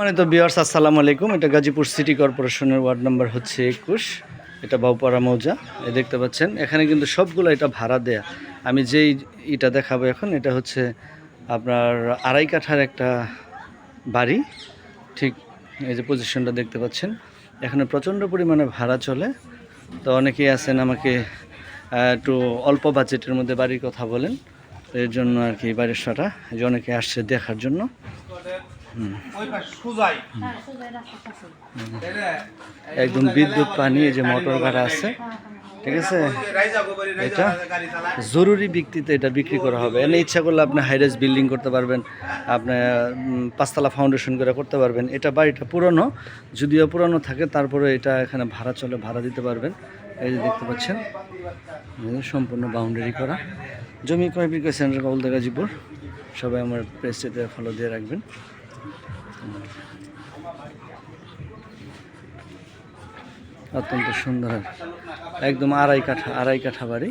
মানে তো বিয়ার্স আসসালামু আলাইকুম। এটা গাজীপুর সিটি কর্পোরেশনের ওয়ার্ড নাম্বার হচ্ছে একুশ। এটা বাউপাড়া মৌজা। এই দেখতে পাচ্ছেন, এখানে কিন্তু সবগুলো এটা ভাড়া দেয়া। আমি যেই ইটা দেখাবো এখন, এটা হচ্ছে আপনার আড়াই কাঠার একটা বাড়ি। ঠিক এই যে পজিশনটা দেখতে পাচ্ছেন। এখানে প্রচণ্ড পরিমাণে ভাড়া চলে। তো অনেকেই আছেন আমাকে একটু অল্প বাজেটের মধ্যে বাড়ির কথা বলেন। এর জন্য আর কি বাড়ির সাটা এই যে অনেকে আসছে দেখার জন্য। একদম বিদ্যুৎ পানি, এই যে মোটর ভাড়া আছে। ঠিক আছে? এটা জরুরি ভিত্তিতে এটা বিক্রি করা হবে। এনে ইচ্ছা করলে আপনি হাইরাইজ বিল্ডিং করতে পারবেন, আপনি পাঁচতলা ফাউন্ডেশন করে করতে পারবেন। এটা বাড়িটা পুরনো, যদিও পুরনো থাকে, তারপরে এটা এখানে ভাড়া চলে, ভাড়া দিতে পারবেন। এই যে দেখতে পাচ্ছেন সম্পূর্ণ বাউন্ডারি করা। জমি ক্রয় বিক্রয় সেন্টার দেখা গাজীপুর সবাই আমার পেজটিতে ফলো দিয়ে রাখবেন। অত্যন্ত সুন্দর। একদম আড়াই কাঠা আড়াই কাঠা বাড়ি।